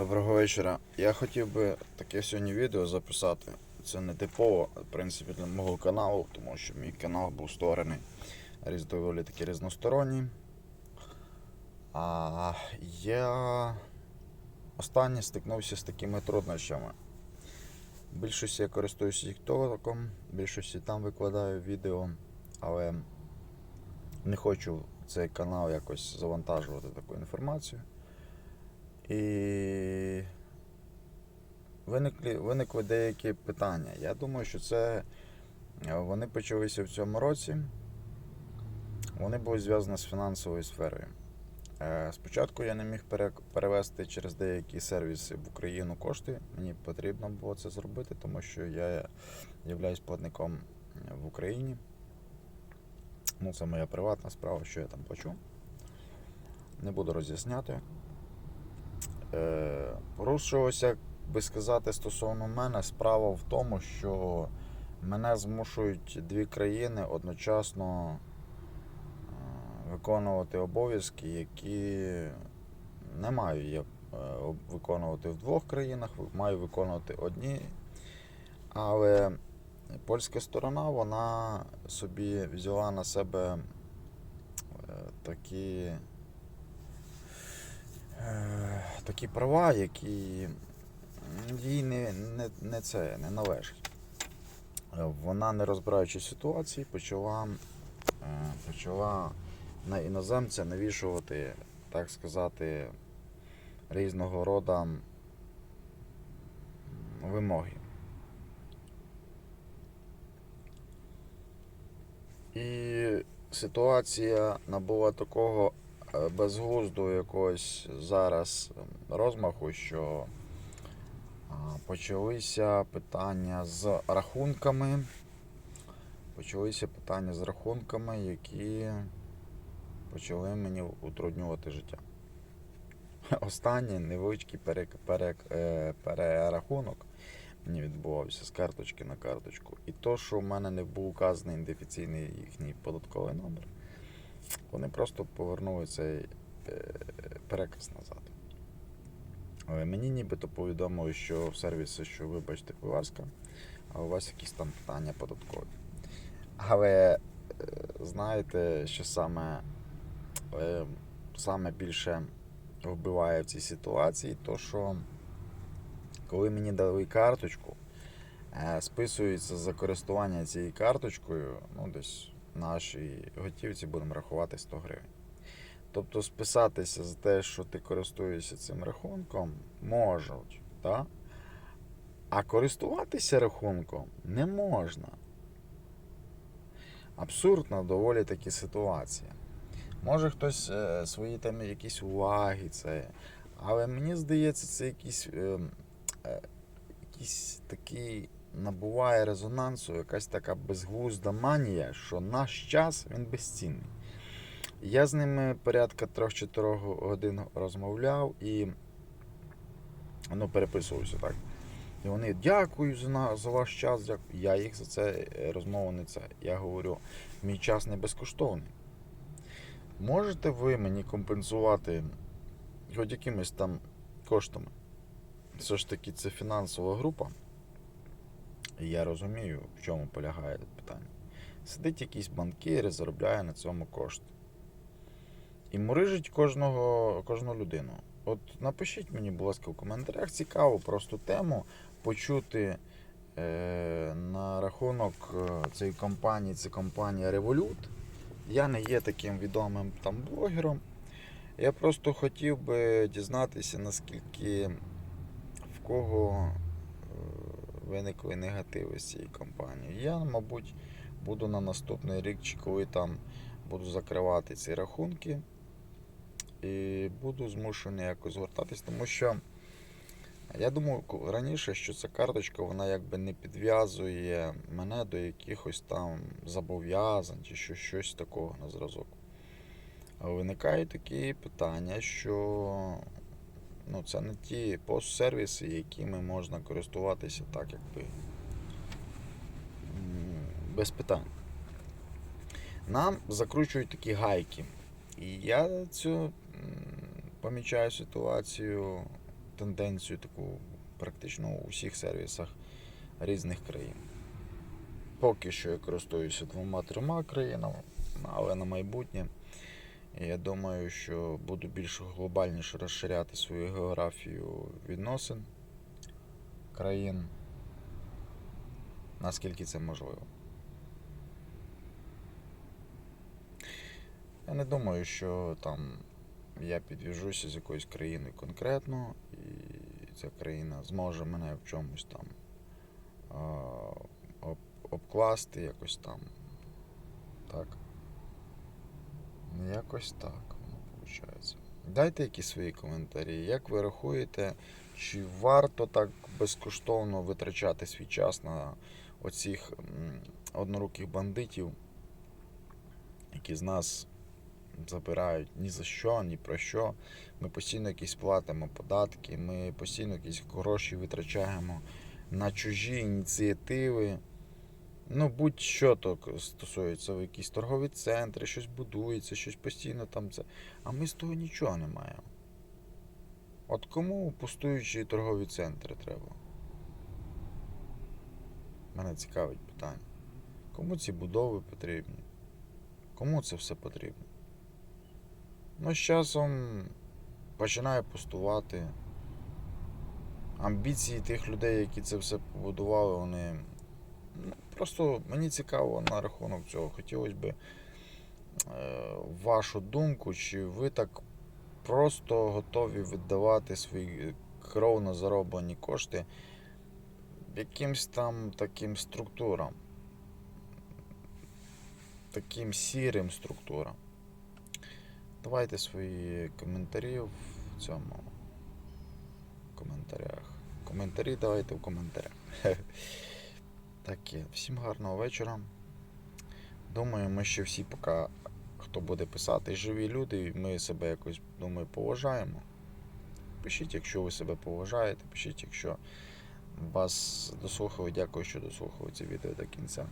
Доброго вечора. Я хотів би таке сьогодні відео записати. Це не типово, в принципі, для мого каналу, тому що мій канал був створений доволі таки різносторонній. А я останнє стикнувся з такими труднощами. В більшості я користуюся тіктоком, в більшості там викладаю відео, але не хочу цей канал якось завантажувати таку інформацію. І виникли, виникли деякі питання. Я думаю, що це е, вони почалися в цьому році. Вони були зв'язані з фінансовою сферою. Е, Спочатку я не міг перевести через деякі сервіси в Україну кошти. Мені потрібно було це зробити, тому що я являюсь платником в Україні. Ну, це моя приватна справа, що я там плачу. Не буду роз'ясняти. Е, порушилося, як би сказати, стосовно мене, справа в тому, що мене змушують дві країни одночасно е, виконувати обов'язки, які не маю я е, виконувати в двох країнах, маю виконувати одні. Але польська сторона вона собі взяла на себе такі такі права, які їй не, не, не це не належать. Е, Вона, не розбираючи ситуації, почала, е, почала на іноземця навішувати, так сказати, різного роду вимоги. І ситуація набула такого безглузду якогось зараз ем, розмаху, що почалися питання з рахунками. Почалися питання з рахунками, які почали мені утруднювати життя. Останній невеличкий перек, перек, е, перерахунок мені відбувався з карточки на карточку. І то, що в мене не був указаний ідентифіційний їхній податковий номер, вони просто повернули цей е, переказ назад. Мені нібито повідомили, що в сервісі, що вибачте, будь ласка, а у вас якісь там питання податкові. Але е, знаєте, що саме, е, саме більше вбиває в цій ситуації, то що коли мені дали карточку, е, списується за користування цією карточкою, ну десь нашій готівці будемо рахувати 100 гривень. Тобто списатися за те, що ти користуєшся цим рахунком, можуть, так? а користуватися рахунком не можна. Абсурдна доволі таки ситуація. Може хтось е, свої там якісь уваги, це. Але мені здається, це якийсь, е, е, якийсь такий набуває резонансу, якась така безглузда манія, що наш час він безцінний. Я з ними порядка 3-4 годин розмовляв і ну, переписувався так. І вони дякую за, за ваш час. Дякую. Я їх за це е, розмову не це. Я говорю, мій час не безкоштовний. Можете ви мені компенсувати хоч якимись там коштами? Все ж таки, це фінансова група. І я розумію, в чому полягає питання. Сидить якийсь банкір і заробляє на цьому кошти. І мурижить кожного, кожну людину. От напишіть мені, будь ласка, в коментарях цікаву просто тему почути е, на рахунок е, цієї компанії, це компанія Revolut. Я не є таким відомим там блогером. Я просто хотів би дізнатися, наскільки в кого виникли негативи з цієї компанії. Я, мабуть, буду на наступний рік, чи коли там буду закривати ці рахунки. І буду змушений якось звертатись, тому що я думав раніше, що ця карточка вона якби не підв'язує мене до якихось там зобов'язань чи що, щось такого на зразок. Виникають такі питання, що ну, це не ті постсервіси, якими можна користуватися так, якби без питань. Нам закручують такі гайки. І я цю помічаю ситуацію тенденцію таку практично у всіх сервісах різних країн. Поки що я користуюся двома-трьома країнами, але на майбутнє я думаю, що буду більш глобальніше розширяти свою географію відносин країн, наскільки це можливо. Я не думаю, що там я підв'яжуся з якоюсь країною конкретно, і ця країна зможе мене в чомусь там об, обкласти якось там. Так. Ну, Якось так виходить. Дайте якісь свої коментарі. Як ви рахуєте, чи варто так безкоштовно витрачати свій час на оцих одноруких бандитів, які з нас забирають ні за що, ні про що. Ми постійно якісь платимо податки, ми постійно якісь гроші витрачаємо на чужі ініціативи. Ну, будь-що то стосується якісь торгові центри, щось будується, щось постійно там це. А ми з того нічого не маємо. От кому пустуючі торгові центри треба? Мене цікавить питання. Кому ці будови потрібні? Кому це все потрібно? Ну, з часом починає пустувати. Амбіції тих людей, які це все побудували, вони. Просто мені цікаво на рахунок цього. Хотілося б е, вашу думку, чи ви так просто готові віддавати свої кровно зароблені кошти якимсь там таким структурам, таким сірим структурам. Давайте свої коментарі в цьому коментарях. Коментарі давайте в коментарях. Так є. Всім гарного вечора. Думаю, ми ще всі поки, хто буде писати, живі люди, ми себе якось, думаю, поважаємо. Пишіть, якщо ви себе поважаєте, пишіть, якщо вас дослухали. Дякую, що дослухали це відео до кінця.